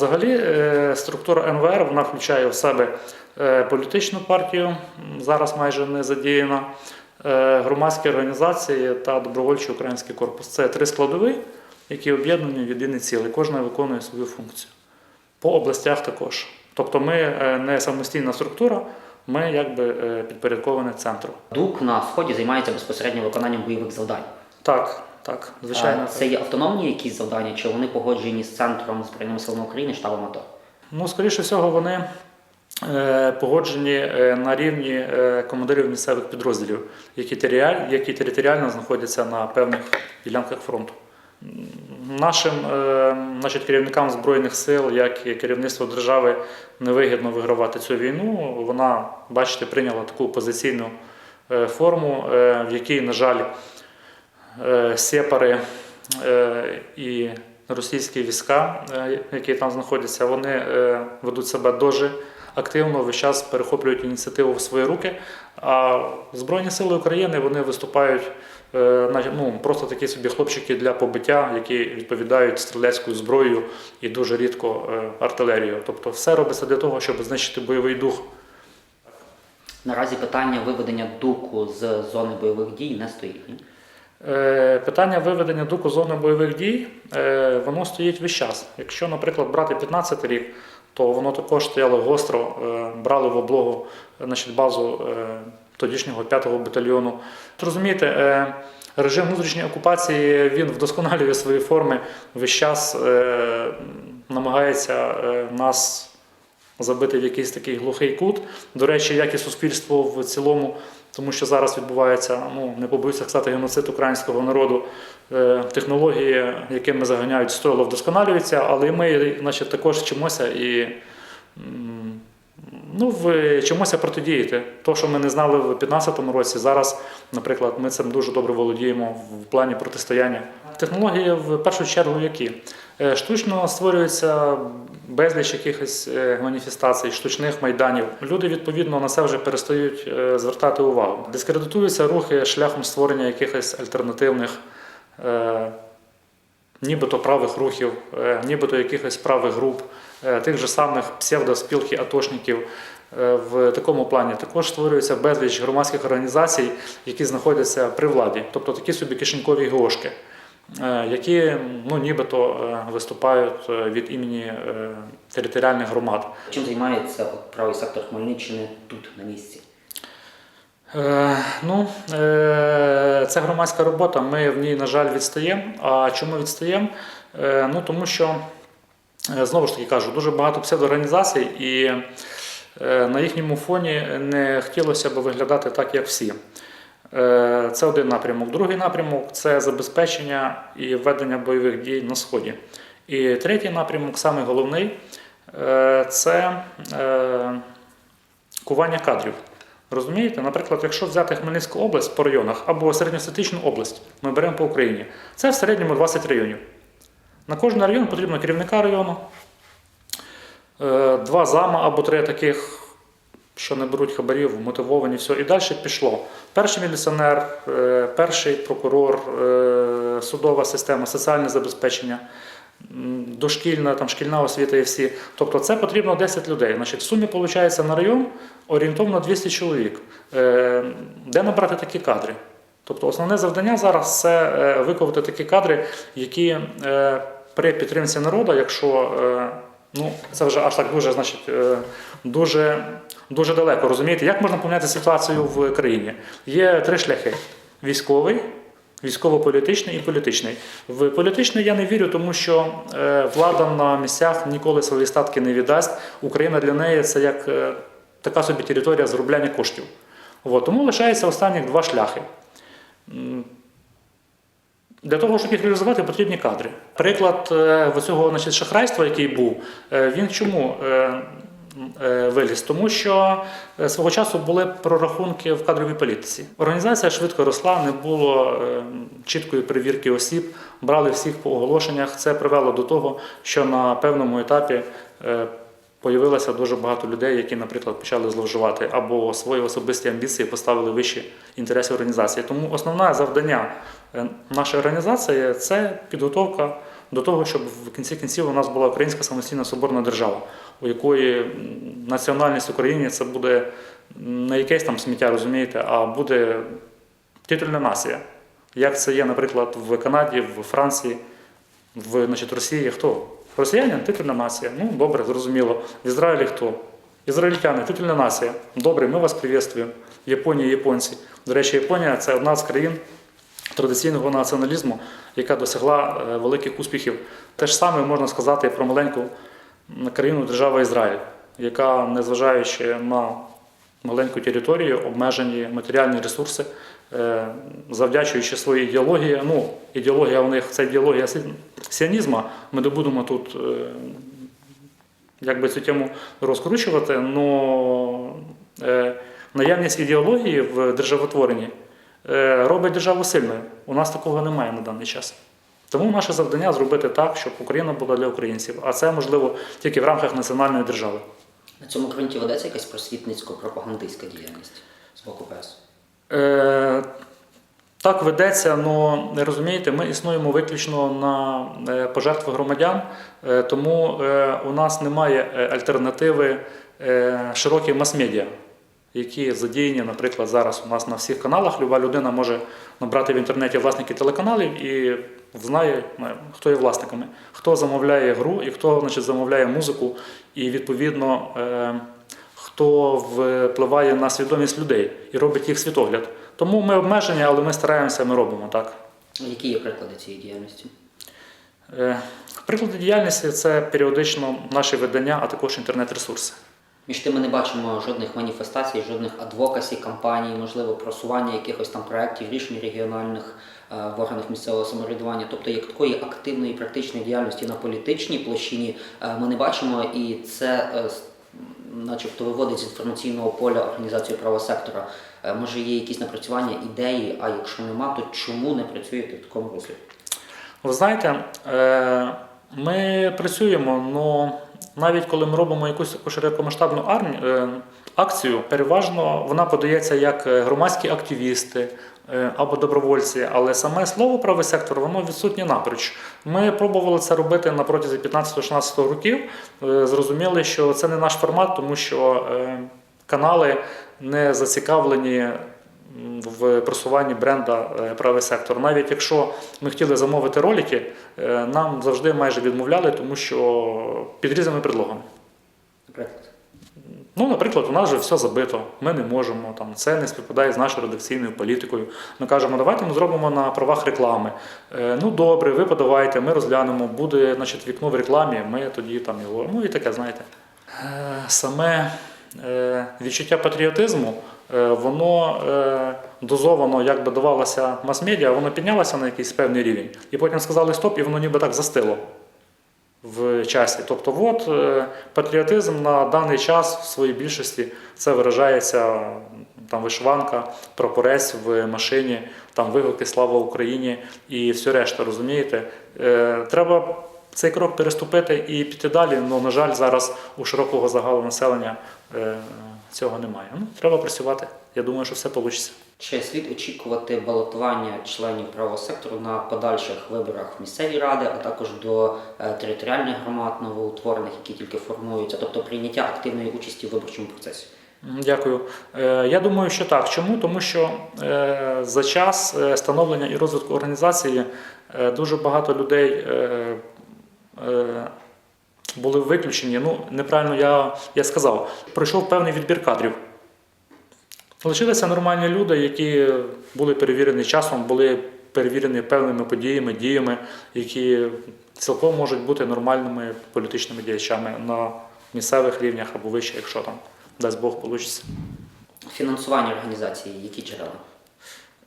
Взагалі, е, структура НВР вона включає в себе е, політичну партію, зараз майже не задіяна, е, громадські організації та добровольчий український корпус. Це три складові, які об'єднані в єдине ціле. Кожна виконує свою функцію. По областях також. Тобто ми не самостійна структура, ми якби підпорядковані центру. ДУК на сході займається безпосередньо виконанням бойових завдань. Так, так, звичайно. А Це є автономні якісь завдання, чи вони погоджені з центром Збройними силами України, штабом АТО? Ну, скоріше всього, вони е, погоджені е, на рівні е, командирів місцевих підрозділів, які, які територіально знаходяться на певних ділянках фронту. Нашим значить, керівникам Збройних сил, як і керівництво держави, невигідно вигравати цю війну. Вона, бачите, прийняла таку позиційну форму, в якій, на жаль, сепари е, і російські війська, е, які там знаходяться, вони е, ведуть себе дуже активно, весь час перехоплюють ініціативу в свої руки. А Збройні сили України вони виступають е, ну, просто такі собі хлопчики для побиття, які відповідають стрілецькою зброєю і дуже рідко е, артилерією. Тобто все робиться для того, щоб знищити бойовий дух. Наразі питання виведення ДУКу з зони бойових дій не стоїть. Е, Питання виведення дуку з зони бойових дій, е, воно стоїть весь час. Якщо, наприклад, брати 15 рік, то воно також стояло гостро, е, брали в облогу значить, базу тодішнього 5-го батальйону. Розумієте, режим внутрішньої окупації він вдосконалює свої форми, весь час намагається нас забити в якийсь такий глухий кут. До речі, як і суспільство в цілому, тому що зараз відбувається, ну не побоюся сказати, геноцид українського народу. Е, Технології, якими заганяють стойло, вдосконалюються, але ми, значить, також вчимося і ну, вчимося протидіяти. То, що ми не знали в 2015 році, зараз, наприклад, ми цим дуже добре володіємо в плані протистояння. Технології в першу чергу які? Е, Штучно створюється безліч якихось е, маніфестацій, штучних майданів. Люди відповідно на це вже перестають е, звертати увагу. Дискредитуються рухи шляхом створення якихось альтернативних, нібито правих рухів, нібито якихось правих груп, тих же самих псевдоспілки атошників. Е, В такому плані також створюється безліч громадських організацій, які знаходяться при владі, тобто такі собі кишенькові гошки е, які ну, нібито е, виступають е, від імені е, територіальних громад. Чим займається правий сектор Хмельниччини тут на місці? Е, Ну, е, це громадська робота. Ми в ній, на жаль, відстаємо. А чому відстаємо? Е, Ну, тому що, е, знову ж таки кажу, дуже багато псевдоорганізацій, і е, на їхньому фоні не хотілося б виглядати так, як всі. Е, Це один напрямок. Другий напрямок це забезпечення і ведення бойових дій на сході. І третій напрямок, самий головний, е, це е, кування кадрів. Розумієте, наприклад, якщо взяти Хмельницьку область по районах або середньостатичну область, ми беремо по Україні, це в середньому 20 районів. На кожен район потрібно керівника району, е, два зама або три таких, що не беруть хабарів, мотивовані, все. І далі пішло. Перший міліціонер, е, перший прокурор, е, судова система, соціальне забезпечення, дошкільна, там, шкільна освіта і всі. Тобто це потрібно 10 людей. Значить, в сумі виходить на район орієнтовно 200 чоловік. Де набрати такі кадри? Тобто основне завдання зараз це виховати такі кадри, які при підтримці народу, якщо е, ну, це вже аж так дуже, значить, е, дуже, дуже далеко. Розумієте, як можна поміняти ситуацію в країні? Є три шляхи: військовий. Військово-політичний і політичний. В політичний я не вірю, тому що е, влада на місцях ніколи свої статки не віддасть. Україна для неї це як така собі територія заробляння коштів. От, тому лишається останніх два шляхи. Для того, щоб їх реалізувати, потрібні кадри. Приклад е, цього значить, шахрайства, який був, е, він чому е, виліз? Тому що свого часу були прорахунки в кадровій політиці. Організація швидко росла, не було чіткої перевірки осіб, брали всіх по оголошеннях. Це привело до того, що на певному етапі Появилося дуже багато людей, які, наприклад, почали зловживати або свої особисті амбіції поставили вище інтереси організації. Тому основне завдання е, нашої організації це підготовка до того, щоб в кінці кінців у нас була українська самостійна соборна держава, у якої національність України це буде не якесь там сміття, розумієте, а буде титульна нація. Як це є, наприклад, в Канаді, в Франції, в значить, Росії хто? Росіяни титульна нація. Ну, добре, зрозуміло. В Ізраїлі хто? Ізраїльтяни, титульна нація. Добре, ми вас привітствуємо. Японія, японці. До речі, Японія це одна з країн традиційного націоналізму, яка досягла е, великих успіхів. Те ж саме можна сказати про маленьку країну держава Ізраїль, яка, незважаючи на маленьку територію, обмежені матеріальні ресурси, завдячуючи своїй ідеології. Ну, ідеологія у них це ідеологія сі- сіонізму. Ми не будемо тут е, якби цю тему розкручувати, але наявність ідеології в державотворенні е, робить державу сильною. У нас такого немає на даний час. Тому наше завдання зробити так, щоб Україна була для українців, а це можливо тільки в рамках національної держави. На цьому ґрунті ведеться якась просвітницько-пропагандистська діяльність з боку преси. Е, так ведеться, але не розумієте, ми існуємо виключно на е, пожертви громадян, е, тому е, у нас немає альтернативи е, мас-медіа, які задіяні, наприклад, зараз у нас на всіх каналах. Люба людина може набрати в інтернеті власників телеканалів і знає, хто є власниками, хто замовляє гру і хто значить, замовляє музику, і відповідно. Хто впливає на свідомість людей і робить їх світогляд. Тому ми обмежені, але ми стараємося, ми робимо так. Які є приклади цієї діяльності? Е, Приклади діяльності це періодично наші видання, а також інтернет-ресурси. Між тим ми не бачимо жодних маніфестацій, жодних адвокасій, кампаній, можливо, просування якихось там проєктів, рішень регіональних е, в органах місцевого самоврядування. Тобто, як такої активної практичної діяльності на політичній площині е, ми не бачимо, і це, начебто, виводить з інформаційного поля організацію правосектора. Е, Може, є якісь напрацювання, ідеї, а якщо нема, то чому не працюєте в такому руслі? Ви знаєте, е, ми працюємо, але навіть коли ми робимо якусь таку широкомасштабну армію, е, акцію, переважно вона подається як громадські активісти або добровольці, але саме слово правий сектор воно відсутнє напроч. Ми пробували це робити на протязі 15-16 років. Е, Зрозуміли, що це не наш формат, тому що е, канали не зацікавлені в просуванні бренда е, правий сектор. Навіть якщо ми хотіли замовити ролики, е, нам завжди майже відмовляли, тому що під різними предлогами. Ну, наприклад, у нас вже все забито, ми не можемо, там, це не співпадає з нашою редакційною політикою. Ми кажемо, давайте ми зробимо на правах реклами. Е, ну добре, ви подавайте, ми розглянемо, буде значить, вікно в рекламі, ми тоді там його. Ну і таке, знаєте. Е, саме е, відчуття патріотизму, е, воно е, дозовано, як би давалося мас-медіа, воно піднялося на якийсь певний рівень. І потім сказали стоп, і воно ніби так застило в часі. Тобто, от е, патріотизм на даний час в своїй більшості це виражається там вишиванка, прапорець в машині, там вигуки Слава Україні і все решта, розумієте? Е, Треба цей крок переступити і піти далі. але, на жаль, зараз у широкого загалу населення е, цього немає. Ну, треба працювати. Я думаю, що все вийде. Чи слід очікувати балотування членів правого сектору на подальших виборах в місцеві ради, а також до е, територіальних громад новоутворених, які тільки формуються, тобто прийняття активної участі в виборчому процесі? Дякую. Е, Я думаю, що так. Чому? Тому що за час становлення і розвитку організації дуже багато людей були виключені. Ну, неправильно я, я сказав, пройшов певний відбір кадрів. Лишилися нормальні люди, які були перевірені часом, були перевірені певними подіями, діями, які цілком можуть бути нормальними політичними діячами на місцевих рівнях або вище, якщо там дасть Бог вийде. Фінансування організації, які джерела?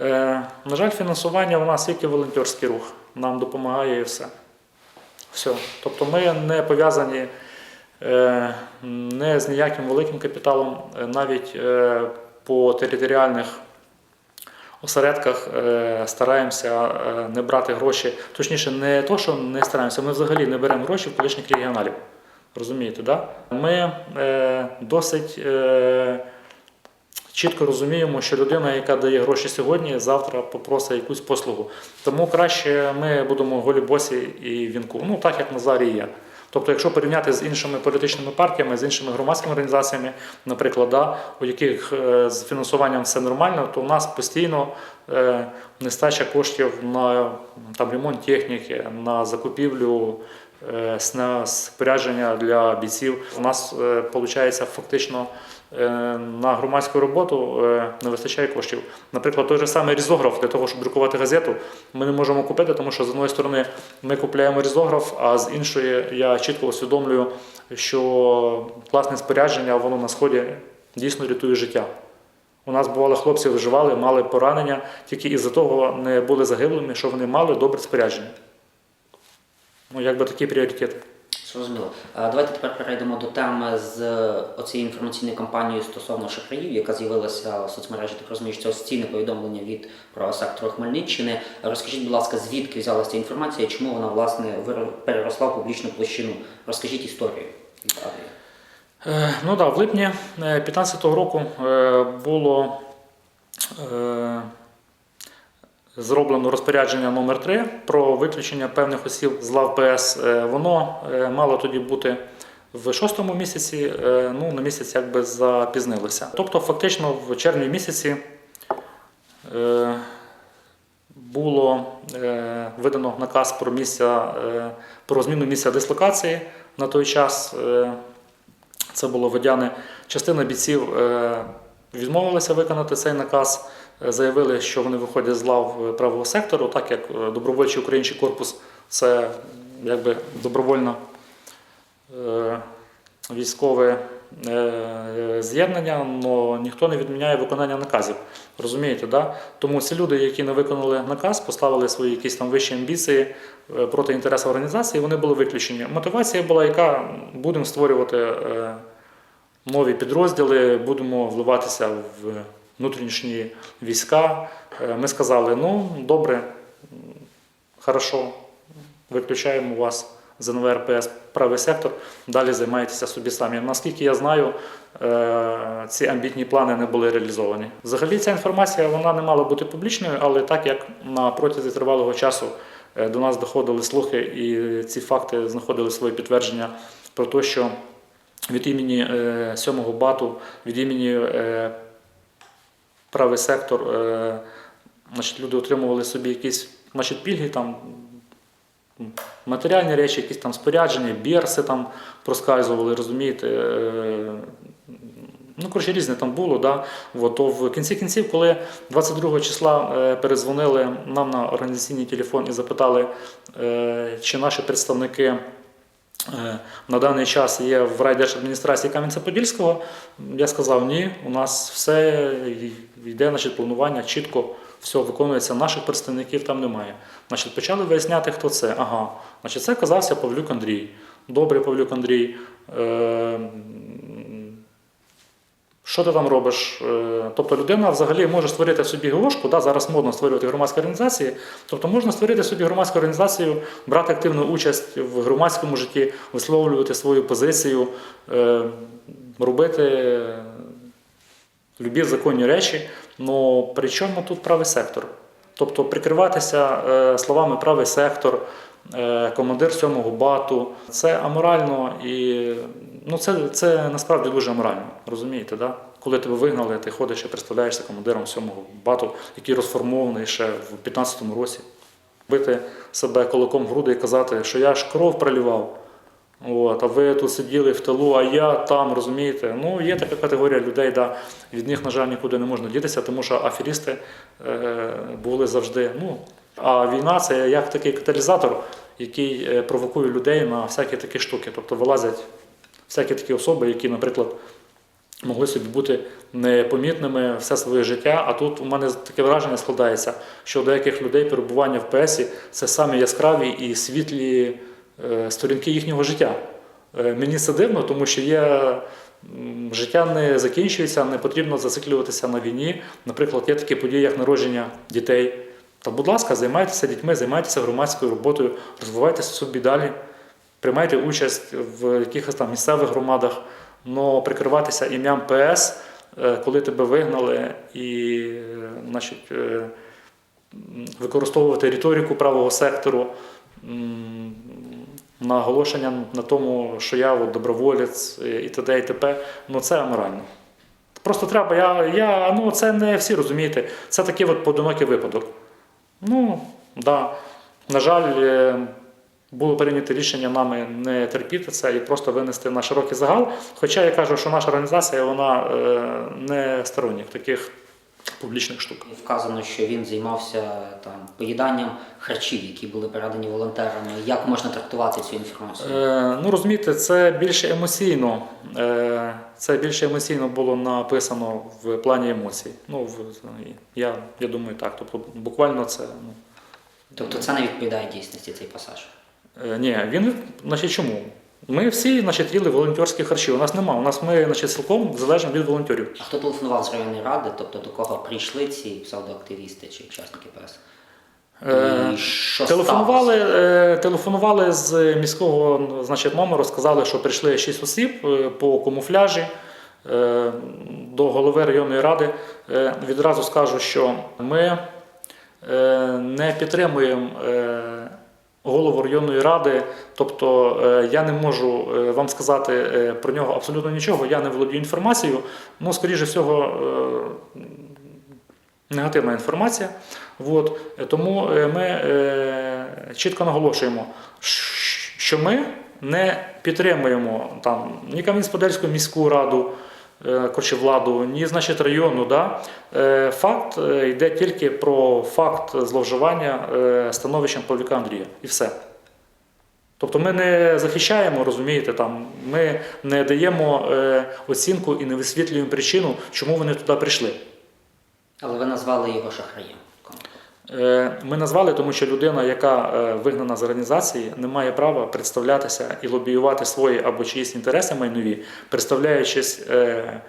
Е, на жаль, фінансування у нас тільки волонтерський рух. Нам допомагає і все. Все. Тобто ми не пов'язані е, не з ніяким великим капіталом, е, навіть е, по територіальних осередках стараємося не брати гроші. Точніше, не то, що не стараємося, ми взагалі не беремо гроші в колишніх регіоналів. Розумієте, да? Ми досить чітко розуміємо, що людина, яка дає гроші сьогодні, завтра попросить якусь послугу. Тому краще ми будемо голі босі і вінку. Ну так як Назарій є. Тобто, якщо порівняти з іншими політичними партіями, з іншими громадськими організаціями, наприклад, да, у яких е, з фінансуванням все нормально, то у нас постійно е, нестача коштів на там, ремонт техніки, на закупівлю спорядження для бійців. У нас виходить фактично е, на громадську роботу е, не вистачає коштів. Наприклад, той же самий різограф для того, щоб друкувати газету, ми не можемо купити, тому що з одної сторони ми купуємо різограф, а з іншої я чітко усвідомлюю, що класне спорядження воно на сході дійсно рятує життя. У нас бувало, хлопці виживали, мали поранення, тільки із-за того не були загиблими, що вони мали добре спорядження. Ну, якби такі пріоритети. Зрозуміло. Е, Давайте тепер перейдемо до теми з оцією інформаційною кампанією стосовно шахраїв, яка з'явилася в соцмережі. Так розумію, що це офіційне повідомлення від правосектору Хмельниччини. Розкажіть, будь ласка, звідки взялася ця інформація чому вона власне переросла в публічну площину? Розкажіть історію. Е, Ну так, в липні 2015 року е, було е, зроблено розпорядження номер 3 про виключення певних осіб з лав ПС. Е, Воно е, мало тоді бути в шостому місяці, е, ну на місяць якби запізнилося. Тобто, фактично, в червні місяці було видано наказ про місця про зміну місця дислокації на той час. це було водяне. Частина бійців відмовилася виконати цей наказ, заявили, що вони виходять з лав е, правого сектору, так як е, добровольчий український корпус це якби добровольно е, військове з'єднання, але ніхто не відміняє виконання наказів. Розумієте, да? Тому ці люди, які не виконали наказ, поставили свої якісь там вищі амбіції проти інтересу організації, вони були виключені. Мотивація була, яка будемо створювати нові підрозділи, будемо вливатися в внутрішні війська. Е, Ми сказали: ну добре, хорошо, виключаємо вас з НВРПС правий сектор, далі займайтеся собі самі. Наскільки я знаю, е, ці амбітні плани не були реалізовані. Взагалі ця інформація вона не мала бути публічною, але так як на протязі тривалого часу е, до нас доходили слухи і ці факти знаходили своє підтвердження про те, що від імені сьомого бату, від імені правий сектор, е, значить, люди отримували собі якісь значить, пільги, там, матеріальні речі, якісь там спорядження, бірси там проскальзували, розумієте. е, Ну, коротше, різне там було. Да? От, то в кінці кінців, коли 22 числа е, перезвонили нам на організаційний телефон і запитали, чи наші представники на даний час є в райдержадміністрації Кам'янця-Подільського, я сказав, ні, у нас все йде значить, планування чітко, все виконується, наших представників там немає. Значить, почали виясняти, хто це. Ага, значить, це казався Павлюк Андрій. Добрий Павлюк Андрій. Е, що ти там робиш? Е, Тобто людина взагалі може створити собі ГОшку, да, зараз модно створювати громадські організації. Тобто можна створити собі громадську організацію, брати активну участь в громадському житті, висловлювати свою позицію, е, робити любі законні речі. Ну при чому тут правий сектор? Тобто прикриватися е, словами правий сектор, е, командир сьомого бату це аморально і ну, це, це насправді дуже аморально. Розумієте, да? коли тебе вигнали, ти ходиш і представляєшся командиром сьомого бату, який розформований ще в 15-му році. Бити себе кулаком в груди і казати, що я ж кров пролівав. От, а ви тут сиділи в тилу, а я там, розумієте? Ну, є така категорія людей, да, від них, на жаль, нікуди не можна дітися, тому що аферісти е, були завжди. Ну, а війна це як такий каталізатор, який е, провокує людей на всякі такі штуки. Тобто вилазять всякі такі особи, які, наприклад, могли собі бути непомітними все своє життя. А тут у мене таке враження складається, що у деяких людей перебування в ПСі це самі яскраві і світлі сторінки їхнього життя. Е, Мені це дивно, тому що є. Життя не закінчується, не потрібно зациклюватися на війні. Наприклад, є такі події, як народження дітей. Та, будь ласка, займайтеся дітьми, займайтеся громадською роботою, розвивайтеся собі далі, приймайте участь в якихось там місцевих громадах, але прикриватися ім'ям ПС е, коли тебе вигнали, і е, значить, е, використовувати риторику правого сектору, наголошення на тому, що я от, доброволець е, і т.д. і т.п. Ну це аморально. Просто треба, я, я, ну це не всі розумієте. Це такий от поодинокий випадок. Ну, да. На жаль, е, було прийнято рішення нами не терпіти це і просто винести на широкий загал. Хоча я кажу, що наша організація вона е, не сторонник таких публічних штук. Вказано, що він займався там поїданням харчів, які були передані волонтерами. Як можна трактувати цю інформацію? Е, ну розумієте, це більше емоційно. Е, це більше емоційно було написано в плані емоцій. Ну, в, я, я думаю, так. Тобто, буквально це. Ну, Тобто це не відповідає дійсності цей пасаж. Е, Ні, він, значить, чому? Ми всі значить, їли волонтерські харчі. У нас нема. У нас ми значить, цілком залежимо від волонтерів. А хто телефонував з районної ради, тобто до кого прийшли ці псевдоактивісти чи учасники ПС? Е, Телефонували, е, телефонували з міського значить, номеру, сказали, що прийшли шість осіб е, по камуфляжі е, до голови районної ради. Е, Відразу скажу, що ми е, не підтримуємо е, голову районної ради, тобто е, я не можу е, вам сказати е, про нього абсолютно нічого, я не володію інформацією. Ну, скоріше всього, негативна інформація. От. Тому ми чітко наголошуємо, що ми не підтримуємо там ні Кам'янськ-Подільську міську раду, коротше, владу, ні значить, району. Да? Е, Факт е, йде тільки про факт зловживання е, становищем Павлюка Андрія. І все. Тобто ми не захищаємо, розумієте, там, ми не даємо е, оцінку і не висвітлюємо причину, чому вони туди прийшли. Але ви назвали його шахраєм. Е, Ми назвали, тому що людина, яка е, вигнана з організації, не має права представлятися і лобіювати свої або чиїсь інтереси майнові, представляючись е,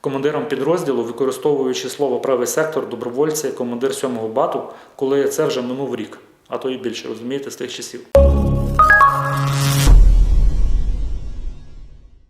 командиром підрозділу, використовуючи слово правий сектор, добровольці, командир 7-го бату, коли це вже минув рік, а то і більше, розумієте, з тих часів.